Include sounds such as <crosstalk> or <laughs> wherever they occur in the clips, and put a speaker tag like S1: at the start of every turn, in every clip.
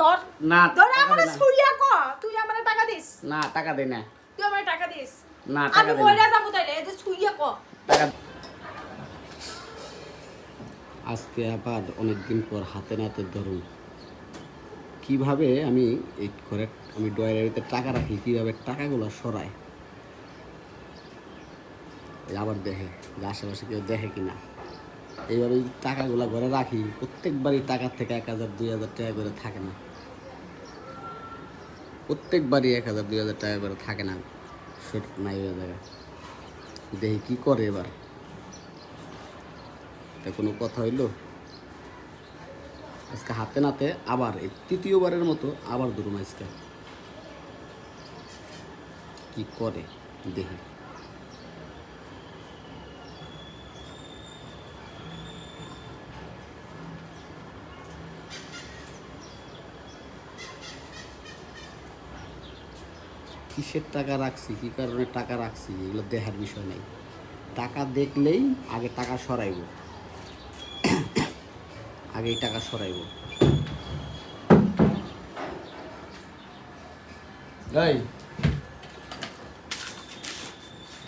S1: ধর।
S2: না
S1: ধর আমারে ছুরিয়া ক তুই আমারে টাকা দিস।
S2: না টাকা না।
S1: তুই আমারে টাকা দিস।
S2: না টাকা
S1: মইরা যাব তাইলে এই যে ছুরিয়া ক।
S2: টাকা আজকে আবার অনেকদিন পর হাতে নাতে ধরুন। কীভাবে আমি এই ঘরে আমি ডয়ারের ভিতরে টাকা রাখি কীভাবে টাকাগুলো সরাই আবার দেখে যে আশেপাশে কেউ দেখে কিনা। এইভাবে এই টাকাগুলো ঘরে রাখি প্রত্যেকবারই টাকার থেকে এক হাজার দুই হাজার টাকা করে থাকে না। প্রত্যেকবারই এক হাজার, দুই হাজার টাকা করে থাকে না। সেট নাই হয়ে জায়গায়। দেখি কি করে এবার। তা কোনো কথা হইল? আজকে হাতে নাতে আবার, এই তৃতীয়বারের মতো আবার দুরুম আজকে কি করে? দেখি। কিসের টাকা রাখছি কি কারণে টাকা রাখছি এগুলো দেখার বিষয় নেই। টাকা দেখলেই আগে টাকা সরাইব। আগেই টাকা সরাইব।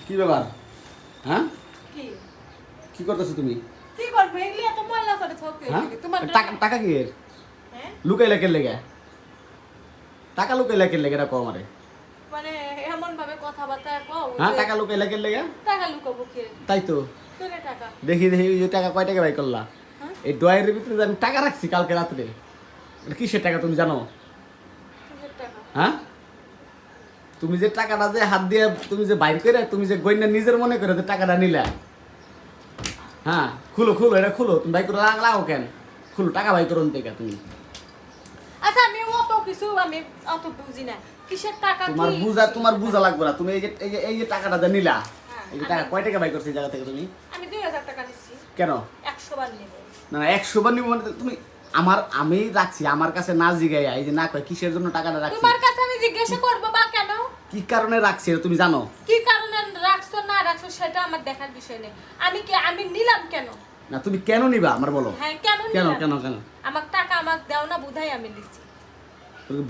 S2: কি ব্যাপার? হ্যাঁ?
S1: কি?
S2: করতেছো তুমি?
S1: কি করবে? এগুলি এত ময়লা করে থাকে
S2: হ্যাঁ?
S1: তোমার
S2: টাকা কি এর
S1: হ্যাঁ?
S2: লুকাইলা কে লেগে? টাকা লুকাইলা কে লেগে? এটা কো আমারে
S1: মানে এমন ভাবে কথাবার্তা কও
S2: হ্যাঁ টাকা লুকাইলা কে লেগে?
S1: টাকা লুকাবো কে
S2: তাই তো
S1: তোরে টাকা?
S2: দেখি দেখি যে টাকা কয় টাকা বাই করলা? এই ডয়ের ভিতরে আমি টাকা রাখছি কালকে রাত্রে কিসের টাকা তুমি জানো? হ্যাঁ তুমি যে টাকাটা যে হাত দিয়ে তুমি যে বাইর করে তুমি যে গইনা নিজের মনে করে যে টাকাটা নিলা। হ্যাঁ খুলো খুলো এটা খুলো। তুমি বাই করে লাগ- লাগাও কেন? খুলো টাকা বাই করুন থেকে তুমি।
S1: আচ্ছা আমি অত কিছু আমি অত বুঝি না। কিসের টাকা
S2: তোমার বুঝা তোমার বুঝা লাগবে না। তুমি এই যে এই যে টাকাটা যে নিলা
S1: হ্যাঁ,
S2: এই যে টাকা কয় টাকা বাই করছে এই জায়গা থেকে তুমি?
S1: আমি দুই হাজার টাকা নিচ্ছি
S2: কেন?
S1: একশো বার নেব।
S2: না একশো বার নিব মানে তুমি আমার আমি রাখছি আমার কাছে না জিগাইয়া এই যে না কয় কিসের জন্য টাকাটা রাখছি?
S1: তোমার কাছে আমি জিজ্ঞাসা করব বা কেন?
S2: কি কারণে রাখছি তুমি জানো?
S1: কি কারণে রাখছো না রাখছো সেটা আমার দেখার বিষয় নেই। আমি কি আমি নিলাম কেন?
S2: না তুমি কেন নিবা? আমার বলো।
S1: হ্যাঁ কেন
S2: কেন কেন কেন?
S1: আমার টাকা আমার দেও না বুধাই আমি দিচ্ছি।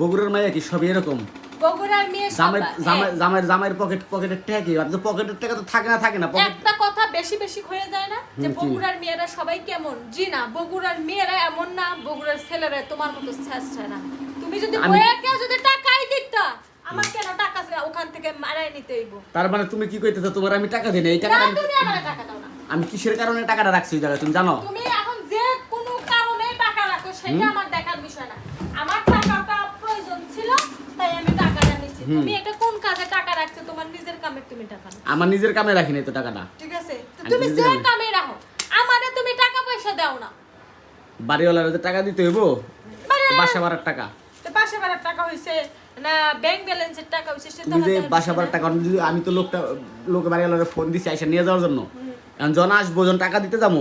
S2: বগুড়ার মাইয়া কি সবই এরকম?
S1: বগুড়ার মেয়ে
S2: জামাই জামাই
S1: হ্যাঁ,
S2: জামাইয়ের জামাইয়ের পকেট পকেটের টাকা কি পকেটের টাকা তো থাকে না থাকে না।
S1: একটা কথা বেশি বেশি হয়ে যায় না? যে বগুড়ার মেয়েরা সবাই কেমন? জি না বগুড়ার মেয়েরা এমন না বগুড়ার ছেলেরা তোমার মতো না। তুমি যদি
S2: আমি-
S1: যদি টাকাই দিত আমার কেন টাকা ওখান থেকে মারাই নিতে হইব?
S2: তার মানে তুমি কি কইতেছো? তোমার আমি টাকা দিই না এই
S1: না
S2: টাকাটা আমি-
S1: টাকা দাও না।
S2: আমি কিসের কারণে টাকাটা রাখছি ওই জায়গায়? তুমি জানো?
S1: তুমি এখন যে কোনো কারণে টাকা রাখো সেটা আমার দেখার বিষয় না। আমার টাকাটা প্রয়োজন ছিল তাই আমি
S2: হুম।
S1: তুমি এটা কোন কাজে টাকা রাখছো? তোমার নিজের কামে তুমি টাকা
S2: আমার নিজের কামে রাখিনি তো টাকাটা।
S1: ঠিক আছে?
S2: আমি
S1: তুমি যে
S2: কামে-
S1: রাখো আমারে তুমি টাকা পয়সা দাও না।
S2: বাড়িওয়ালার টাকা দিতে হইব বাসা ভাড়ার টাকা।
S1: তো বাসা ভাড়ার টাকা হইছে না ব্যাংক ব্যালেন্সের টাকা হইছে সেটা
S2: তুমি বাসা ভাড়ার টাকা আমি তো লোকটা লোক বাড়িওয়ালার ফোন দিছি আইসা নিয়ে যাওয়ার জন্য। এখন জন আসব যখন টাকা দিতে যাব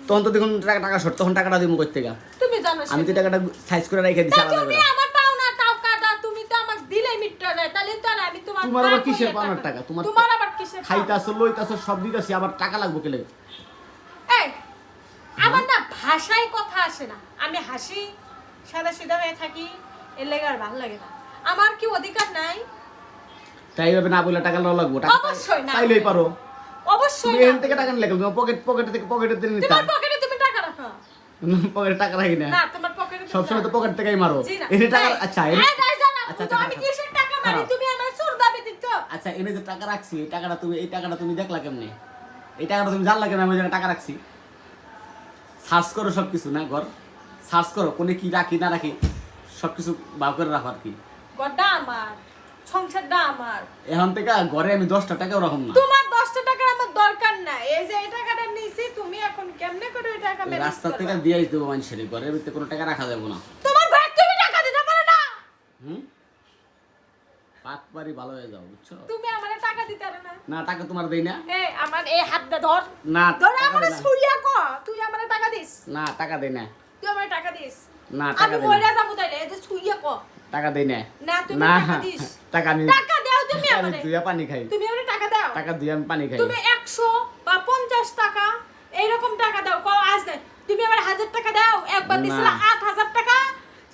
S2: তখন তো দেখুন টাকা টাকা শর্ট তখন টাকাটা দিব কই থেকে?
S1: তুমি জানো
S2: আমি তো টাকাটা সাইজ করে রেখে দিছি আলাদা করে
S1: আমার পাওনা টাকাটা তুমি তো আমার দিলেই মিটটা যায় তাহলে তো আর আমি তোমার
S2: আবার কিসের পাওনার টাকা? তোমার-
S1: তোমার আবার কিসের?
S2: খাইতাছো লইতাছো সব দিতাছি আবার টাকা লাগবো কেলে
S1: এই আমার না ভাষায় কথা আসে না আমি হাসি সাদা সিধা হয়ে থাকি এর লেগে আর ভালো লাগে না আমার কি অধিকার নাই
S2: তাই ভাবে না বলে টাকা লওয়া লাগবো টাকা
S1: অবশ্যই না।
S2: চাইলেই পারো
S1: অবশ্যই না।
S2: এখান থেকে টাকা নিলে? তোমার পকেট পকেট থেকে পকেটে দিয়ে নিতা
S1: তোমার পকেটে তুমি টাকা রাখো <laughs>
S2: পকেটে টাকা রাখি না
S1: না তোমার পকেটে তুমি
S2: সবসময় তো পকেট থেকেই মারো। এনে টাকা আচ্ছা
S1: এই, এই,
S2: আচ্ছা,
S1: তো
S2: আচ্ছা,
S1: আমি
S2: খারাপ।
S1: কিসের টাকা মারি
S2: খারাপ।
S1: তুমি আমার চোর দাবি দিচ্ছ
S2: আচ্ছা এনে যে টাকা রাখছি এই টাকাটা তুমি এই টাকাটা তুমি দেখলা কেমনে? এই টাকাটা তুমি জানলা কেন আমি টাকা রাখছি। সার্চ করো সব কিছু না ঘর? সার্চ করো কোনে কি রাখি না রাখি সব কিছু বার করে রাখো আর কি।
S1: গড্ডা আমার সংসারটা আমার।
S2: এখন থেকে ঘরে আমি দশটা টাকাও রাখুন না।
S1: তোমার দশটা টাকার আমার দরকার না এই যে এই টাকাটা নিয়েছি তুমি এখন কেমনে করে ওই টাকা
S2: রাস্তা থেকে দিয়ে দেবো মানুষের ঘরের ভিতরে কোনো টাকা রাখা যাবে না।
S1: তোমার ভাই তুমি টাকা দিতে পারো না।
S2: হুম? পারি ভালো হয়ে যাও বুঝছ?
S1: তুমি আমারে টাকা দিতে না।
S2: না টাকা তোমার দেই না।
S1: এই আমার এই হাতটা ধর।
S2: না
S1: ধর আমারে ছুরিয়া ক তুই আমারে টাকা দিস।
S2: না টাকা দেই না।
S1: তুই আমারে টাকা দিস।
S2: না টাকা
S1: মইরা
S2: না।
S1: যাব তাইলে এই যে ছুরিয়া ক।
S2: টাকা দেই না।
S1: না তুমি টাকা দিস।
S2: টাকা আমি
S1: টাকা দাও তুমি আমারে।
S2: দুইয়া পানি খাই।
S1: তুমি আমারে টাকা দাও।
S2: টাকা দুই আমি পানি খাই।
S1: তুমি একশো বা পঞ্চাশ টাকা এইরকম টাকা দাও। কও আজ দেয় তুমি আমার হাজার টাকা দাও। একবার। দিছিল আট হাজার টাকা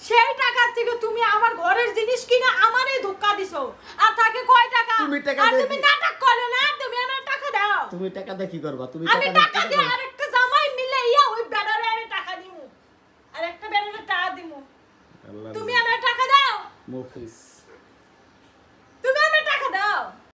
S1: সেই টাকার থেকে তুমি আমার ঘরের জিনিস কিনে আমারে ধোকা দিছো। আর তাকে কয় টাকা?
S2: তুমি টাকা
S1: আর তুমি নাটক করো না? তুমি আমার টাকা দাও।
S2: তুমি টাকা দিয়ে কি করবা? তুমি
S1: আমি
S2: টাকা
S1: টাকা দিয়ে আরেকটা জামাই মিলে ইয়া ওই বেড়ারে আমি টাকা দিমু। আর একটা বেড়ারে টাকা দিমু তুমি আমার টাকা দাও।
S2: মুফিস